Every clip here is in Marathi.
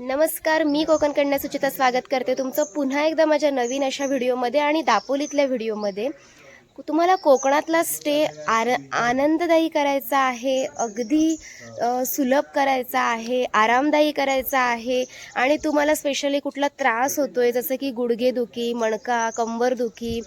नमस्कार मी कोकणकडनं सुचिता स्वागत करते तुमचं पुन्हा एकदा माझ्या नवीन अशा व्हिडिओमध्ये आणि दापोलीतल्या व्हिडिओमध्ये. तुम्हाला कोकणातला स्टे आर आनंददायी करायचा आहे अगदी सुलभ करायचा आहे आरामदायी करायचा आहे आणि तुम्हाला स्पेशली कुठला त्रास होतो आहे जसं की गुडघेदुखी मणका कंबरदुखी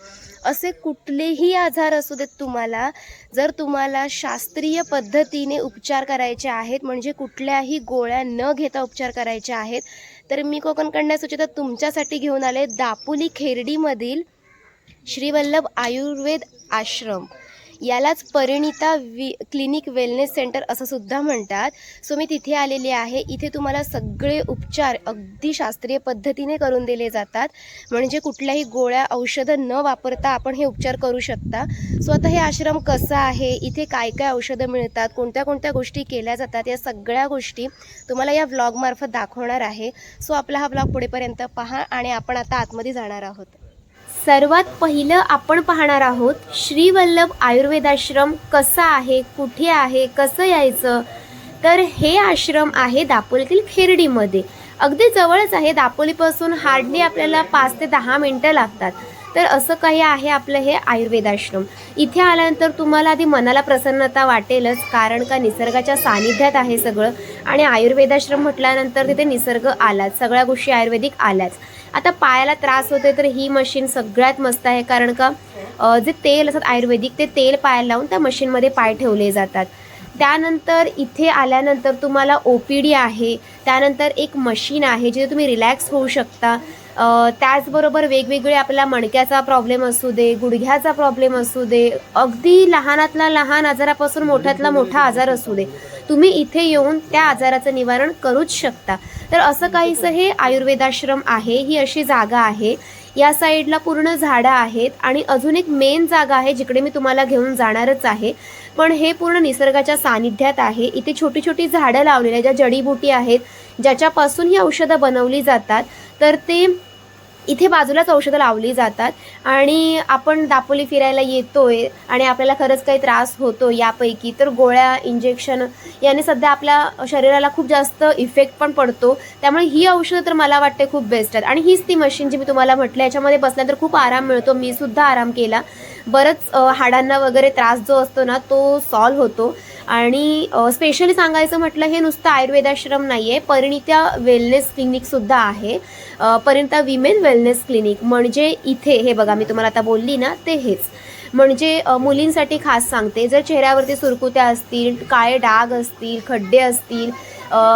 असे कुठलेही आजार असू देत तुम्हाला जर तुम्हाला शास्त्रीय पद्धतीने उपचार करायचे आहेत म्हणजे कुठल्याही गोळ्या न घेता उपचार करायचे आहेत तर मी कोकणकडनं सुचिता तुमच्यासाठी घेऊन आले दापोली खेर्डीमधील श्रीवल्लभ आयुर्वेद आश्रम. यालाच परिणिता वि क्लिनिक वेलनेस सेंटर असं सुद्धा म्हणतात. सो मी तिथे आलेली आहे. इथे तुम्हाला सगळे उपचार अगदी शास्त्रीय पद्धतीने करून दिले जातात. म्हणजे कुठल्याही गोळ्या औषधं न वापरता आपण हे उपचार करू शकता. सो आता हे आश्रम कसं आहे? इथे काय काय औषधं मिळतात? कोणत्या कोणत्या गोष्टी केल्या जातात? या सगळ्या गोष्टी तुम्हाला या व्लॉगमार्फत दाखवणार आहे. सो आपला हा ब्लॉग पुढेपर्यंत पहा आणि आपण आता आतमध्ये जाणार आहोत. सर्वात पहिलं आपण पाहणार आहोत श्रीवल्लभ आयुर्वेदाश्रम कसा आहे कुठे आहे कसं यायचं? तर हे आश्रम आहे दापोलीतील खेरडीमध्ये. अगदी जवळच आहे दापोलीपासून हार्डली आपल्याला पाच ते दहा मिनटं लागतात. तर असं काही आहे आपलं हे आयुर्वेदाश्रम. इथे आल्यानंतर तुम्हाला आधी मनाला प्रसन्नता वाटेलच कारण का निसर्गाच्या सानिध्यात आहे सगळं. आणि आयुर्वेदाश्रम म्हटल्यानंतर तिथे निसर्ग आलाच सगळ्या गोष्टी आयुर्वेदिक आल्याच. आता पायाला त्रास होते तर ही मशीन सगळ्यात मस्त आहे. कारण का जे तेल असतात आयुर्वेदिक ते तेल पायाला लावून त्या मशीनमध्ये पाय ठेवले जातात. त्यानंतर इथे आल्यानंतर तुम्हाला ओ पी डी आहे. त्यानंतर एक मशीन आहे जिथे तुम्ही रिलॅक्स होऊ शकता. त्याचबरोबर वेगवेगळे आपल्याला मणक्याचा प्रॉब्लेम असू दे गुडघ्याचा प्रॉब्लेम असू दे अगदी लहानातला लहान आजारापासून मोठ्यातला मोठा आजार असू दे. तुम्ही इथे येऊन त्या आजाराचं निवारण करूच शकता. तर असं काहीसं हे आयुर्वेदाश्रम आहे ही अशी जागा आहे. या साईडला पूर्ण झाडं आहेत आणि अजून एक मेन जागा आहे जिकडे मी तुम्हाला घेऊन जाणारच आहे. पण हे पूर्ण निसर्गाच्या सानिध्यात आहे. इथे छोटी छोटी झाडं लावलेली आहेत ज्या जडीबुटी आहेत ज्याच्यापासून ही औषधं बनवली जातात. तर ते इथे बाजूलाच औषधं लावली जातात आणि आपण दापोली फिरायला येतोय आणि आपल्याला खरंच काही त्रास होतो यापैकी तर गोळ्या इंजेक्शन याने सध्या आपल्या शरीराला खूप जास्त इफेक्ट पण पडतो. त्यामुळे ही औषधं तर मला वाटते खूप बेस्ट आहेत. आणि हीच ती मशीन जी मी तुम्हाला म्हटलं याच्यामध्ये बसल्यानंतर खूप आराम मिळतो. मी सुद्धा आराम केला. बरंच हाडांना वगैरे त्रास जो असतो ना तो सॉल्व्ह होतो. आणि स्पेशली सांगायचं म्हटलं हे नुसतं आयुर्वेदाश्रम नाही आहे परिणिता वेलनेस क्लिनिकसुद्धा आहे. परिणिता विमेन वेलनेस क्लिनिक म्हणजे इथे हे बघा मी तुम्हाला आता बोलली ना ते हेच. म्हणजे मुलींसाठी खास सांगते जर चेहऱ्यावरती सुरकुत्या असतील काळे डाग असतील खड्डे असतील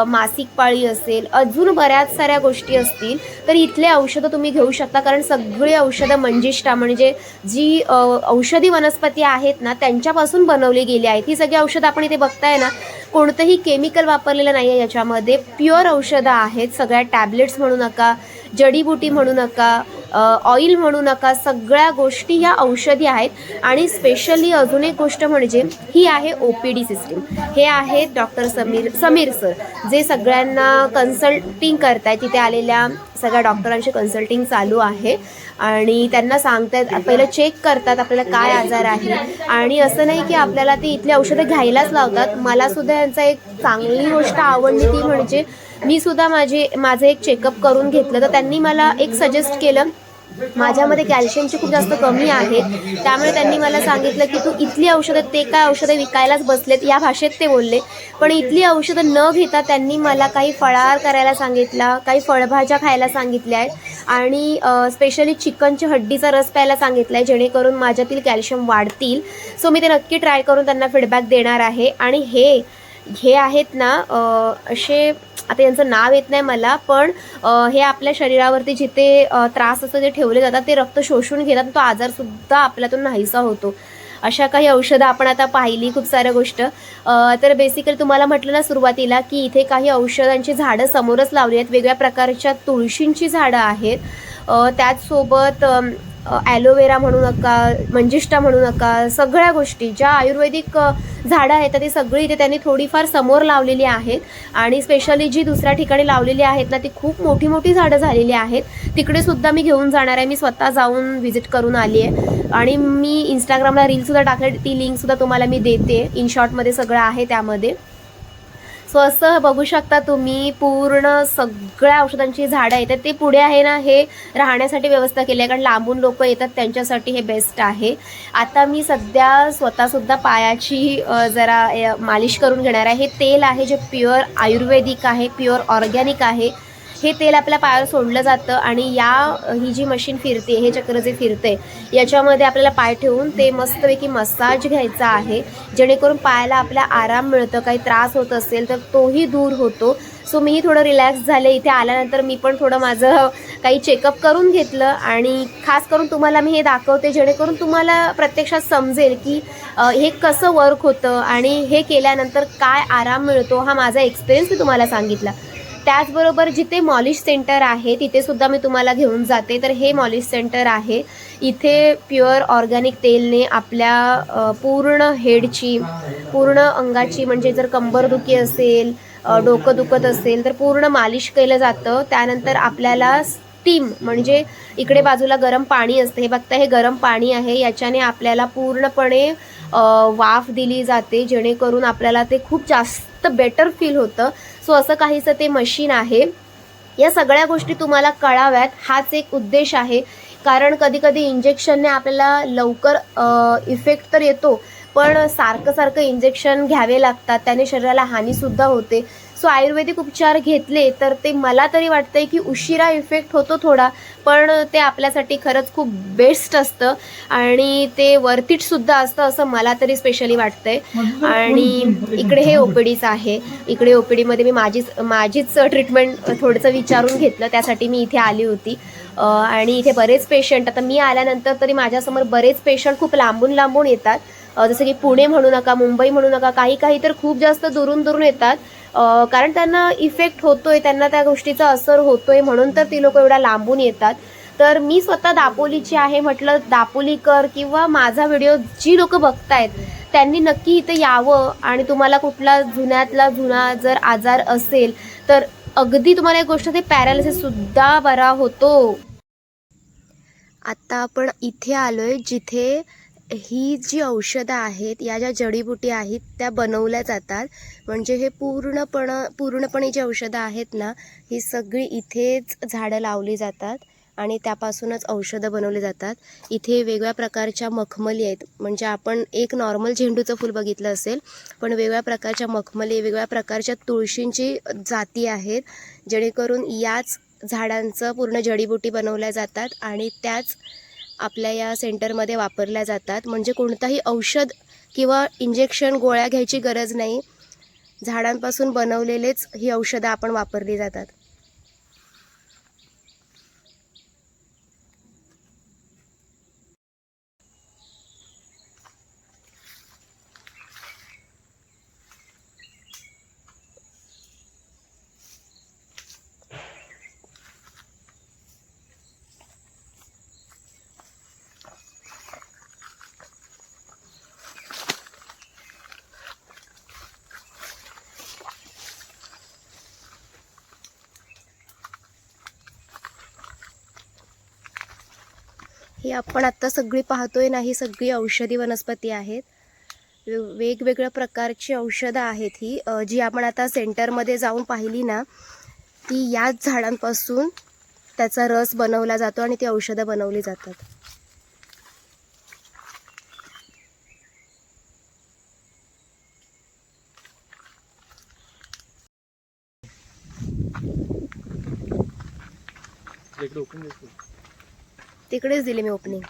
मासिक पाळी असेल अजून बऱ्याच साऱ्या गोष्टी असतील तर इथले औषधं तुम्ही घेऊ शकता. कारण सगळी औषधं मंजिष्ठा म्हणजे जी औषधी वनस्पती आहेत ना त्यांच्यापासून बनवली गेली आहेत. ही सगळी औषधं आपण इथे बघताय ना कोणतंही केमिकल वापरलेलं नाही आहे याच्यामध्ये. प्युअर औषधं आहेत सगळ्या टॅबलेट्स म्हणू नका जडीबुटी म्हणू नका ऑइल म्हणू नका सगळ्या गोष्टी ह्या औषधी आहेत. आणि स्पेशली अजून एक गोष्ट म्हणजे ही आहे ओ पी डी सिस्टीम हे आहेत डॉक्टर समीर समीर सर जे सगळ्यांना कन्सल्टिंग करतायत. तिथे आलेल्या सगळ्या डॉक्टरांशी कन्सल्टिंग चालू आहे. आणि त्यांना सांगतायत पहिलं चेक करतात आपल्याला काय आजार आहे. आणि असं नाही की आपल्याला ते इथली औषधं घ्यायलाच लावतात. मलासुद्धा यांचा एक चांगली गोष्ट आवडली ती म्हणजे मी सुद्धा माझे माझं एक चेकअप करून घेतलं. तर त्यांनी मला एक सजेस्ट केलं. माझ्यामध्ये कॅल्शियमची खूप जास्त कमी आहे. त्यामुळे त्यांनी मला सांगितलं की तू इथली औषधं ते काय औषधं विकायलाच बसलेत? या भाषेत ते बोलले. पण इथली औषधं न घेता त्यांनी मला काही फळाहार करायला सांगितला काही फळभाज्या खायला सांगितल्या आहेत. आणि स्पेशली चिकनची हड्डीचा रस प्यायला सांगितला आहे जेणेकरून माझ्यातील कॅल्शियम वाढतील. सो मी ते नक्की ट्राय करून त्यांना फीडबॅक देणार आहे. आणि हे हे आहेत ना असे आता यांचं नाव येत नाही मला पण हे आपल्या शरीरावरती जिथे त्रास असतो ते ठेवले जातात ते रक्त शोषून घेतात तो आजारसुद्धा आपल्यातून नाहीसा होतो. अशा काही औषधं आपण आता पाहिली खूप साऱ्या गोष्ट. तर बेसिकली तुम्हाला म्हटलं ना सुरुवातीला की इथे काही औषधांची झाडं समोरच लावली आहेत. वेगळ्या प्रकारच्या तुळशींची झाडं आहेत. त्याचसोबत ॲलोवेरा म्हणू नका मंजिष्ठा म्हणू नका सगळ्या गोष्टी ज्या आयुर्वेदिक झाडं आहेत तर ती सगळी इथे त्यांनी थोडीफार समोर लावलेली आहेत. आणि स्पेशली जी दुसऱ्या ठिकाणी लावलेली आहेत ना ती खूप मोठी मोठी झाडं झालेली आहेत. तिकडे सुद्धा मी घेऊन जाणार आहे. मी स्वतः जाऊन व्हिजिट करून आली आहे. आणि मी इंस्टाग्रामला रीलसुद्धा टाकले ती लिंकसुद्धा तुम्हाला मी देते. इन शॉर्टमध्ये सगळं आहे त्यामध्ये. सो असं बघू शकता तुम्ही पूर्ण सगळ्या औषधांची झाडं आहेत ते पुढे आहे ना हे राहण्यासाठी व्यवस्था केली आहे. कारण लांबून लोक येतात त्यांच्यासाठी हे बेस्ट आहे. आता मी सध्या स्वतःसुद्धा पायाची जरा मालिश करून घेणार आहे. हे तेल आहे जे प्युअर आयुर्वेदिक आहे प्युअर ऑर्गॅनिक आहे. हे तेल आपल्या पायावर सोडलं जातं आणि या ही जी मशीन फिरते हे चक्र जे फिरते याच्यामध्ये आपल्याला पाय ठेवून ते मस्तपैकी मसाज घ्यायचा आहे. जेणेकरून पायाला आपल्या आराम मिळतं काही त्रास होत असेल तर तोही दूर होतो. सो मीही थोडं रिलॅक्स झाले. इथे आल्यानंतर मी पण थोडं माझं काही चेकअप करून घेतलं आणि खास करून तुम्हाला मी हे दाखवते जेणेकरून तुम्हाला प्रत्यक्षात समजेल की हे कसं वर्क होतं आणि हे केल्यानंतर काय आराम मिळतो हा माझा एक्सपिरियन्स मी तुम्हाला सांगितला. त्याचबरोबर जिथे मॉलिश सेंटर आहे तिथे सुद्धा मी तुम्हाला घेऊन जाते. तर हे मॉलिश सेंटर आहे. इथे प्युअर ऑर्गॅनिक तेलने आपल्या पूर्ण हेडची पूर्ण अंगाची म्हणजे जर कंबरदुखी असेल डोकं दुखत असेल तर पूर्ण मालिश केलं जातं. त्यानंतर आपल्याला स्टीम म्हणजे इकडे बाजूला गरम पाणी असते. हे बघता हे गरम पाणी आहे. याच्याने आपल्याला पूर्णपणे वाफ दिली जाते. जेणेकरून आपल्याला ते खूप जास्त बेटर फील होतं. सो असं काहीसं ते मशीन आहे. या सगळ्या गोष्टी तुम्हाला कळाव्यात. हाच एक उद्देश आहे. कारण कधी कधी इंजेक्शनने आपल्याला लवकर इफेक्ट तर येतो पण सारखं सारखं इंजेक्शन घ्यावे लागतात. त्याने शरीराला हानीसुद्धा होते. सो आयुर्वेदिक उपचार घेतले तर ते मला तरी वाटतंय की उशिरा इफेक्ट होतो थोडा पण ते आपल्यासाठी खरंच खूप बेस्ट असतं आणि ते वर्थ सुद्धा असतं असं मला तरी स्पेशली वाटतंय. आणि इकडे हे ओपीडीच आहे. इकडे ओपीडीमध्ये मी माझीच माझीच ट्रीटमेंट थोडंसं विचारून घेतलं. त्यासाठी मी इथे आली होती. आणि इथे बरेच पेशंट आता मी आल्यानंतर तरी माझ्यासमोर बरेच पेशंट खूप लांबून लांबून येतात. जसं की पुणे म्हणू नका मुंबई म्हणू नका काही काही तर खूप जास्त दुरून दुरून येतात. कारण त्यांना इफेक्ट होतोय त्यांना त्या गोष्टीचा असर होतोय म्हणून तर ती लोक एवढ्या लांबून येतात. तर मी स्वतः दापोलीची आहे म्हटलं दापोलीकर किंवा माझा व्हिडिओ जी लोक बघतायत त्यांनी नक्की इथे यावं आणि तुम्हाला कुठला जुन्यातला जुना जर आजार असेल तर अगदी तुम्हाला एक गोष्ट ते पॅरालिसिस सुद्धा बरा होतो. आता आपण इथे आलोय जिथे ही जी औषधं आहेत या ज्या जडीबुटी आहेत त्या बनवल्या जातात. म्हणजे हे पूर्णपण पूर्णपणे जी औषधं आहेत ना ही सगळी इथेच झाडं लावली जातात आणि त्यापासूनच औषधं बनवली जातात. इथे वेगळ्या प्रकारच्या मखमली आहेत. म्हणजे आपण एक नॉर्मल झेंडूचं फूल बघितलं असेल पण वेगळ्या प्रकारच्या मखमली वेगळ्या प्रकारच्या तुळशींची जाती आहेत जेणेकरून याच झाडांचं पूर्ण जडीबुटी बनवल्या जातात आणि त्याच आपल्या या सेंटरमध्ये वापरल्या जातात. म्हणजे कोणताही औषध किंवा इंजेक्शन गोळ्या घ्यायची गरज नाही. झाडांपासून बनवलेलेच ही औषधं आपण वापरली जातात. ही आपण आत्ता सगळी पाहतोय ना ही सगळी औषधी वनस्पती आहेत. वेगवेगळ्या प्रकारची औषधं आहेत ही. जी आपण आता सेंटरमध्ये जाऊन पाहिली ना ती याच झाडांपासून त्याचा रस बनवला जातो आणि ती औषधं बनवली जातात. देखो ओपन दिसतो तिकडेच दिली मी ओपनिंग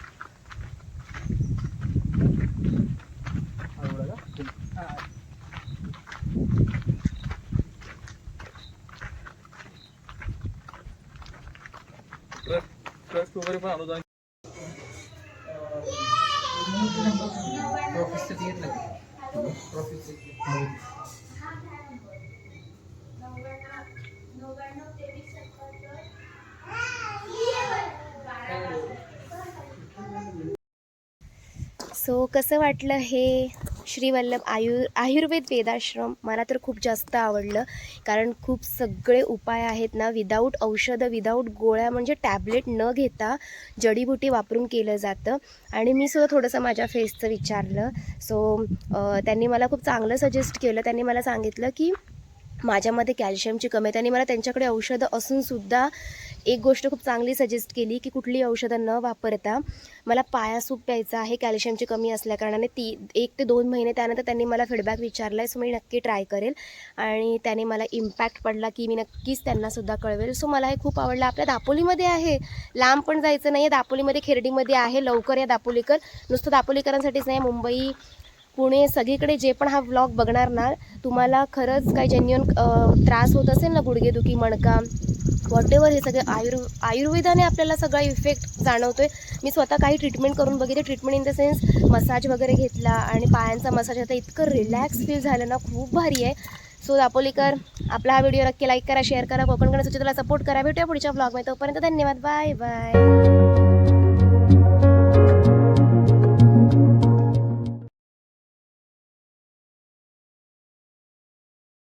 ट्रस्ट वगैरे पण अनुदान सो कसं वाटलं हे श्रीवल्लभ आयु आयुर्वेद वेदाश्रम? मला तर खूप जास्त आवडलं. कारण खूप सगळे उपाय आहेत ना विदाऊट औषधं विदाऊट गोळ्या म्हणजे टॅबलेट न घेता जडीबुटी वापरून केलं जातं. आणि मी सुद्धा थोडंसं माझ्या फेसचं विचारलं. सो त्यांनी मला खूप चांगलं सजेस्ट केलं. त्यांनी मला सांगितलं की माझ्यामध्ये कॅल्शियमची कमी आहे. त्यांनी मला त्यांच्याकडे औषधं असूनसुद्धा एक गोष्ट खूप चांगली सजेस्ट केली की कुठली औषधं न वापरता मला पाया सूप प्यायचा आहे कॅल्शियमची कमी असल्याकारणाने ती एक ते दोन महिने त्यानंतर त्यांनी मला फीडबॅक विचारला आहे सो मी नक्की ट्राय करेल. आणि त्याने मला इम्पॅक्ट पडला की मी नक्कीच त्यांनासुद्धा कळवेल. सो मला हे खूप आवडलं. आपल्या दापोलीमध्ये आहे. लांब पण जायचं नाही आहे दापोलीमध्ये खेर्डीमध्ये आहे. लवकर या दापोलीकर. नुसतं दापोलीकरांसाठीच नाही मुंबई पुणे सगळीकडे जे पण हा व्लॉग बघणार ना तुम्हाला खरंच काही जेन्युअन त्रास होत असेल ना गुडघेदुखी मणका वॉट एवर हे सगळे आयुर् आयुर्वेदाने आपल्याला सगळा इफेक्ट जाणवतो आहे मी स्वतः काही ट्रीटमेंट करून बघितले. Treatment in the sense massage वगैरे घेतला आणि पायांचा मसाज आता इतकं रिलॅक्स फील झालं ना खूप भारी आहे. सो दापोलीकर आपला हा व्हिडिओ नक्की लाईक करा शेअर करा कोकणकडे सुचिताला सपोर्ट करा. भेटूया पुढच्या ब्लॉगमध्ये तोपर्यंत धन्यवाद. Bye bye